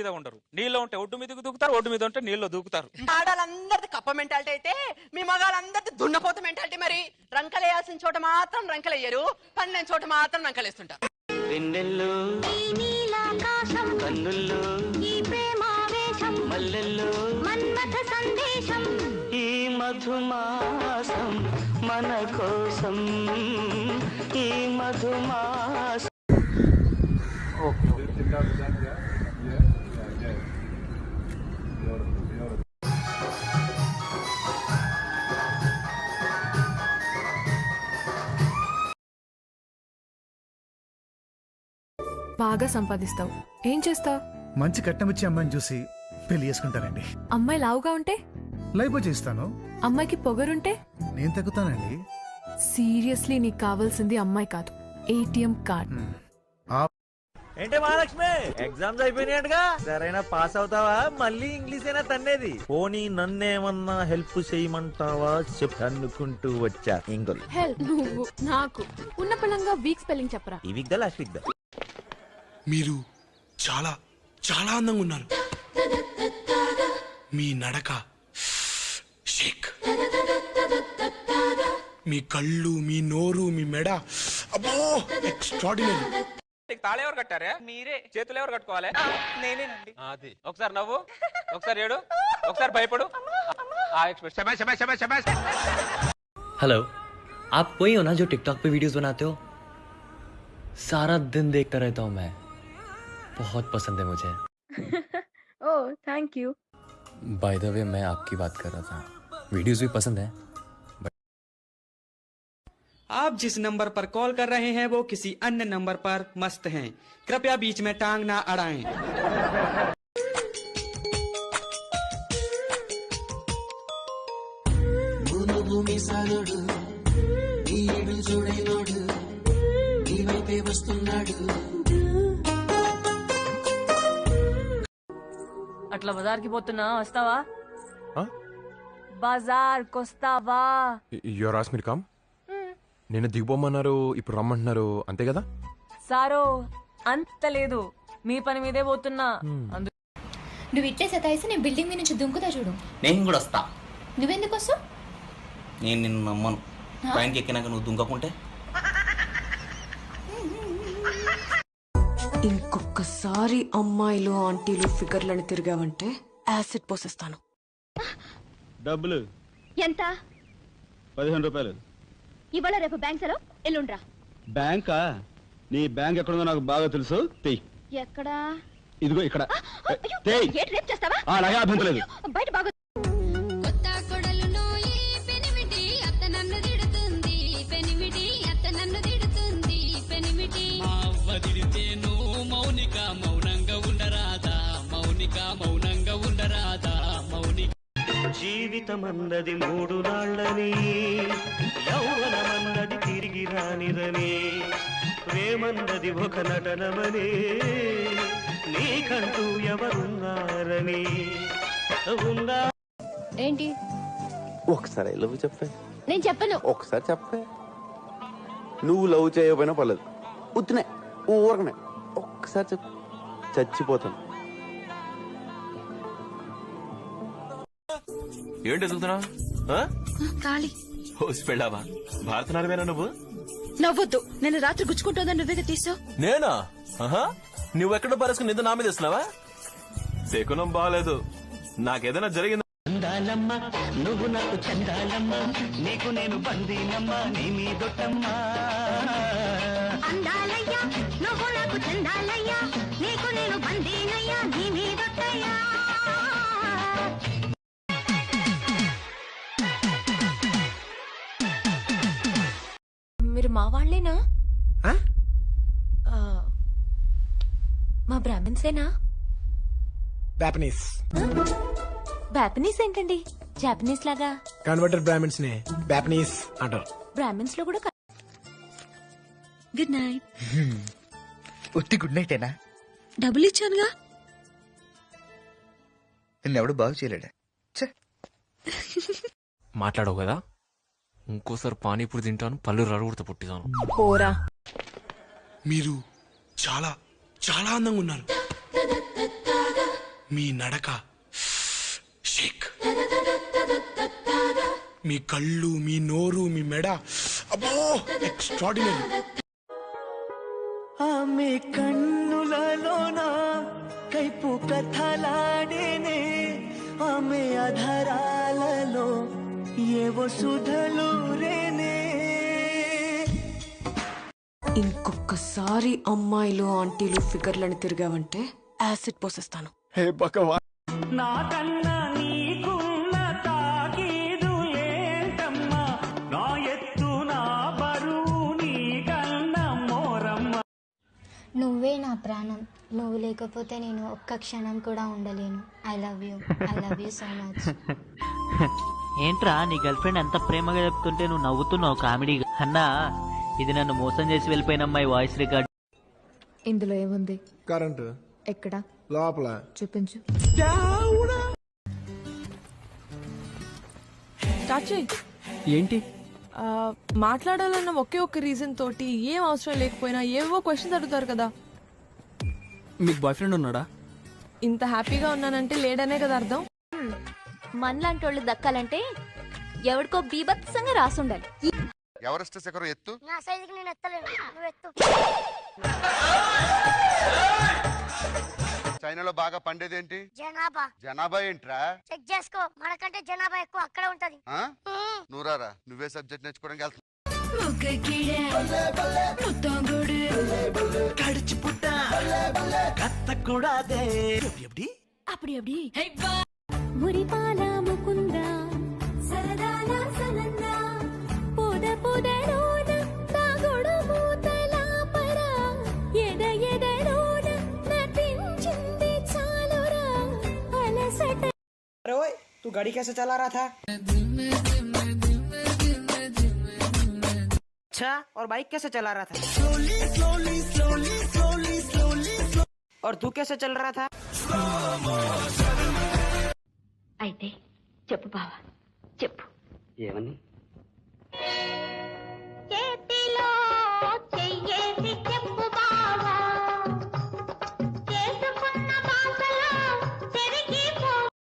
మీద ఉండరు. నీళ్ళు ఉంటే ఒడ్డు మీదకి దూకుతారు ఒడ్డు మీద ఉంటే నీళ్ళు దూకుతారు. ఆడాలందరిది కప్ప మెంటాలిటీ అయితే మీ మగాళ్ళందరిది దున్నపోత మెంటాలిటీ మరి. రంకలేయాల్సిన చోట మాత్రం రంకలేయ్యరు పన్నెండు చోట మాత్రం రంకలేస్తుంటారు. వెన్నెల్లో నీలాకాశం కన్నుల్లో ఈ ప్రేమావేశం మల్లెల్లో మన్మథ సందేశం. ఈ మధుమాసం మన కోసం ఈ మధుమాసం. బాగా సంపాదిస్తావు. ఏం చేస్తావు? మంచి కట్నమిచ్చి అమ్మాయిని చూసి పెళ్ళి చేసుకుంటానండి. అమ్మాయి లావుగా ఉంటే? లైఫ్ చేస్తాను. అమ్మాయికి పొగరుంటే? నేను తగ్గుతానండి. సీరియస్లీ నీకు కావాల్సింది అమ్మాయి కాదు. ATM card. ఏంటే మహాలక్ష్మి? ఎగ్జామ్స్ అయిపోయినాయటగా? సరైన పాస్ అవుతావా? మళ్ళీ ఇంగ్లీష్ అయినా తన్నేది. పోనీ నన్నేమన్నా హెల్ప్ చేయమంటావా? చెప్పు. అనుకుంటూ వచ్చా. ఇంకొల్ హెల్ప్ నువ్వు నాకు. ఉన్న పళంగా వీక్ స్పెల్లింగ్ చెప్పరా? ఈ వీక్ దా లాస్ట్ వీక్ దా? మీరు చాలా చాలా అందంగా ఉన్నారు. మీ నడక షేక్ మీ కళ్ళు మీ నోరు మీ మెడ అబ్బో ఎక్స్ట్రాడినరీ నీకు తాళి ఎవరు కట్టారే మీరే చేతులు ఎవరు కట్టుకోవాలి నేనేనండి అది ఒకసారి నవ్వు ఒకసారి ఏడు ఒకసారి భయపడు ఆ ఎక్స్ప్రెస్ శబాష్ శబాష్ శబాష్ శబాష్ हेलो आप वही हो ना जो टिकटॉक पे वीडियोस बनाते हो सारा दिन देखता रहता हूँ मैं बहुत पसंद है मुझे oh thank you by the way मैं आपकी बात कर रहा था वीडियोस भी पसंद है आप जिस नंबर पर कॉल कर रहे हैं वो किसी अन्य नंबर पर मस्त हैं कृपया बीच में टांग ना अड़ाएं భూమి సాగుడు ఈడు చూడైనోడు నీ వైపే వస్తున్నాడు అట్లా బజార్కి పోతున్నా వస్తావా బజార్ కొస్తావా యువర్ ఆస్ మీరు కమ్ నేను దిగిపోమన్నారు ఇప్పుడు రమ్మంటున్నారు అంతే కదా? సారో అంత లేదు. మీ పని మీదే పోతున్నా. అందు నువ్వు ఇట్లే సతాయిస్తే నేను బిల్డింగ్ మీద నుంచి దుంకుతా చూడు. నేను కూడా వస్తా. నువ్వెందుకు వస్తావు? నేను నిన్ను నమ్మను. పైనకి ఎక్కినాక నువ్వు దుంకకుంటే? ఇంకొకసారి అమ్మాయిలు ఆంటీలు ఫిగర్లను తిరిగావంటే యాసిడ్ పోసేస్తాను. డబ్బులు. ఎంత? పదిహేను రూపాయలు. ఇవాళ రేపు బ్యాంక్ సెలవు? ఎల్లుండ్రా. బ్యాంకా? నీ బ్యాంక్ ఎక్కడుందో నాకు బాగా తెలుసు. తెయ్. ఎక్కడా? ఇదిగో ఇక్కడ. తెయ్. రేపు చేస్తావా? అలాగే అభ్యంతరం లేదు బయట బాగా జీవితమన్నది మూడు నాళ్ళని యౌవనమన్నది తిరిగి రానిదని ప్రేమన్నది ఒక నటనమని నీకంటూ ఎవరున్నారని. ఉన్నా ఏంటి? ఒకసారి లవ్ చెప్పే. నేను చెప్పను. ఒకసారి చెప్పే. నువ్వు లవ్ చేయకపోయినా పర్లేదు. ఉత్తినే ఊరకనే. ఒక్కసారి చెప్పు. చచ్చిపోతాను. ఏంటి వెళ్తున్నా ఖాళీ. హోసి పెళ్ళావా భారతనారమేనా నువ్వు? నవ్వొద్దు. నేను రాత్రి గుచ్చుకుంటుందని నువ్వే తీసావు? నేనా? ఆహా. నువ్వెక్కడ పరేసుకుని నిద్ర నా మీద ఇస్తున్నావా శకునం బాగాలేదు నాకేదైనా జరిగింది? చందాలమ్మ నువ్వు నాకు చందాలమ్మ నీకు నేను బందీనమ్మ నీ మీదొట్టమ్మా అందాలయ్యా నువ్వు నాకు చందాలయ్యా నీకు నేను బందీనయ్యా మీరు మా వాళ్ళేనా? మా బ్రాహ్మిన్సేనా? బ్యాపనీస్ బ్యాపనీస్ ఏంటండి? జాపనీస్ లాగా? కన్వర్టర్ బ్రాహ్మిన్స్ నే బ్యాపనీస్ అంటారు బ్రాహ్మణ్స్లో కూడా hmm. గుడ్ నైట్ ఒట్టి గుడ్ నైట్ ఏనా? డబ్బులు ఇచ్చానుగా. నిన్నెవడు బాగు చేయలేడా. మాట్లాడవు కదా? ఇంకోసారి పానీపూరి తింటాను పళ్ళు రడుగుడుతో పుట్టిదాను పోరా. మీరు చాలా చాలా అందంగా ఉన్నారు. మీ నడక షేక్. మీ కళ్ళు మీ నోరు మీ మెడ అబ్బో ఎక్స్ట్రాడినరీ ఆమె కన్నులలోన కైపు కథలాడేనే ఆమె అధరాలలో ఇంకొకసారి అమ్మాయిలు ఆంటీలు ఫిగర్లను తిరిగావంటే యాసిడ్ పోసేస్తాను. నాకన్నా నీకున్న తాకీదు ఏంటమ్మా? నా ఎత్తు నా బరువు నీకన్నా మోరమ్మ. నువ్వే నా ప్రాణం. నువ్వు లేకపోతే నేను ఒక్క క్షణం కూడా ఉండలేను. I love you. I love you so much. ఏంట్రా నీ గర్ల్ ఫ్రెండ్ ఎంత ప్రేమగా చెప్తుంటే నువ్వు నవ్వుతున్నావు కామెడీ అన్నా ఇది నన్ను మోసం చేసి వెళ్ళిపోయిన అమ్మాయి వాయిస్ రికార్డ్. ఇందులో ఏముంది? కరెంటు. ఎక్కడ? లోపల. చూపించు. ఏంటి? మాట్లాడాలన్న ఒకే ఒక్క రీజన్ తోటి ఏం అవసరం లేకపోయినా ఏవో క్వశ్చన్స్ అడుగుతారు కదా. మీకు బాయ్ ఫ్రెండ్ ఉన్నాడా? ఇంత హ్యాపీగా ఉన్నానంటే లేడనే కదా అర్థం? మనలాంటి వాళ్ళు దక్కాలంటే ఎవరికో బీభత్సంగా రాసుండాలి. ఎవరెస్ట్ శిఖరం ఎత్తు? నా సైజుకి నేను ఎత్తలేను. నువ్వు ఎత్తు. చైనాలో బాగా పండేదేంటి? జనాభా. జనాభా ఏంట్రా? చెక్ చేసుకో. మనకంటే జనాభా ఎక్కువ అక్కడ ఉంటది. ఆ? నువ్వురారా నువ్వే సబ్జెక్ట్ నేర్చుకోవడానికి కూడా అప్పుడు ఎప్పుడు మురిపాల ముకుంద సరదాల సనంద పొద పొదలోన తాగుడు మూతల పర ఎద ఎదలోన నటించింది చాలురా అలసట अरे ओए तू गाड़ी कैसे चला रहा था अच्छा और बाइक कैसे चला रहा था slowly slowly slowly slowly slowly और तू कैसे चल रहा था అయితే చెప్పు బావా చెప్పు. ఏమని చేతిలో చెయ్యే